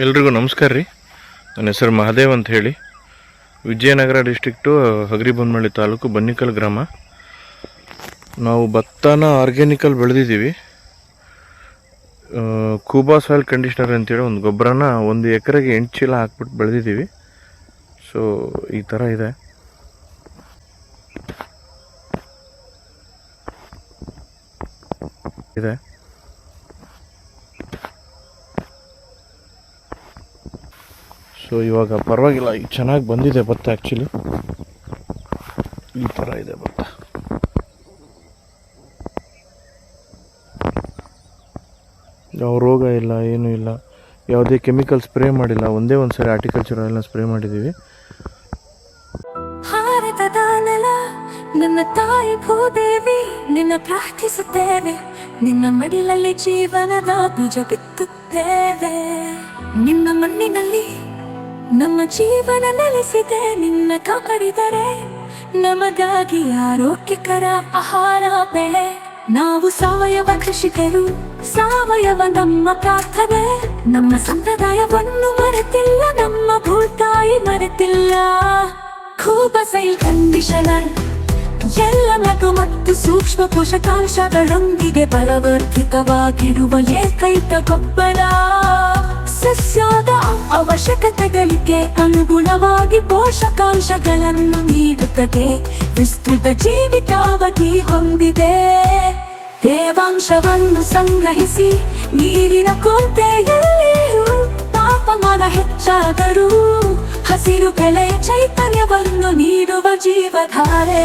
ಎಲ್ರಿಗೂ ನಮಸ್ಕಾರ ರೀ. ನನ್ನ ಹೆಸರು ಮಹಾದೇವ್ ಅಂತ ಹೇಳಿ. ವಿಜಯನಗರ ಡಿಸ್ಟಿಕ್ಟು ಹಗರಿಬೊಮ್ಮಳ್ಳಿ ತಾಲೂಕು ಬನ್ನಿಕಲ್ ಗ್ರಾಮ. ನಾವು ಭತ್ತನ ಆರ್ಗ್ಯಾನಿಕಲ್ ಬೆಳೆದಿದ್ದೀವಿ. ಕೂಬಾ ಸಾಯಿಲ್ ಕಂಡೀಷ್ನರ್ ಅಂತೇಳಿ ಒಂದು ಗೊಬ್ಬರನ ಒಂದು ಎಕರೆಗೆ ಎಂಟು ಚೀಲ ಹಾಕ್ಬಿಟ್ಟು ಬೆಳೆದಿದ್ದೀವಿ. ಸೊ ಈ ಥರ ಇದೆ. ಇದೆ. ಸೊ ಇವಾಗ ಪರವಾಗಿಲ್ಲ, ಈಗ ಚೆನ್ನಾಗಿ ಬಂದಿದೆ ಭತ್ತ ಆ್ಯಕ್ಚುಲಿ ಈ ಥರ ಇದೆ ಭತ್ತ. ಯಾವ ರೋಗ ಇಲ್ಲ, ಏನೂ ಇಲ್ಲ. ಯಾವುದೇ ಕೆಮಿಕಲ್ ಸ್ಪ್ರೇ ಮಾಡಿಲ್ಲ, ಒಂದೇ ಒಂದು ಸರಿ ಆರ್ಟಿಕಲ್ಚರ್ ಆಯಿಲ್ನ ಸ್ಪ್ರೇ ಮಾಡಿದ್ದೀವಿ ನನ್ನ ತಾಯಿ ಭೂದೇವಿ, ನಿನ್ನ ಪ್ರಾರ್ಥಿಸುತ್ತೇವೆ. ನಿನ್ನ ಮಡಿಲಲ್ಲಿ ಜೀವನದ ಬೀಜ ಬಿತ್ತುತ್ತೇವೆ. ನಿನ್ನ ಮಣ್ಣಿನಲ್ಲಿ ನಮ್ಮ ಜೀವನ ನೆಲೆಸಿದೆ, ನಿನ್ನ ಕಾಪಾಡಿದರೆ ನಮಗಾಗಿ ಆರೋಗ್ಯಕರ ಆಹಾರ ಬೆಳೆ. ನಾವು ಸಾವಯವ ಕೃಷಿಕರು, ಸಾವಯವ ನಮ್ಮ ಪ್ರಾರ್ಥನೆ. ನಮ್ಮ ಸಂಪ್ರದಾಯವನ್ನು ಮರೆತಿಲ್ಲ, ನಮ್ಮ ಭೂತಾಯಿ ಮರೆತಿಲ್ಲ. ಖೂಬಸೈ ಕಂಡೀಷನರ್, ಎಲ್ಲ ಮಗು ಮತ್ತು ಸೂಕ್ಷ್ಮ ಪೋಷಕಾಂಶಗಳೊಂದಿಗೆ ಬಲವರ್ಧಿತವಾಗಿರುವ ಏಕೈಕ ಗೊಬ್ಬರ ಸಸ್ಯದ ಅವಶ್ಯಕತೆಗಳಿಗೆ ಅನುಗುಣವಾಗಿ ಪೋಷಕಾಂಶಗಳನ್ನು ನೀಡುತ್ತದೆ. ವಿಸ್ತೃತ ಜೀವಿತಾವಧಿ ಹೊಂದಿದೆ. ತೇವಾಂಶವನ್ನು ಸಂಗ್ರಹಿಸಿ ನೀರಿನ ಕೋಟೆಯಲ್ಲಿ ತಾಪಮಾನ ಹೆಚ್ಚಾದರೂ ಹಸಿರು ಬೆಳೆ ಚೈತನ್ಯವನ್ನು ನೀಡುವ ಜೀವಧಾರೆ.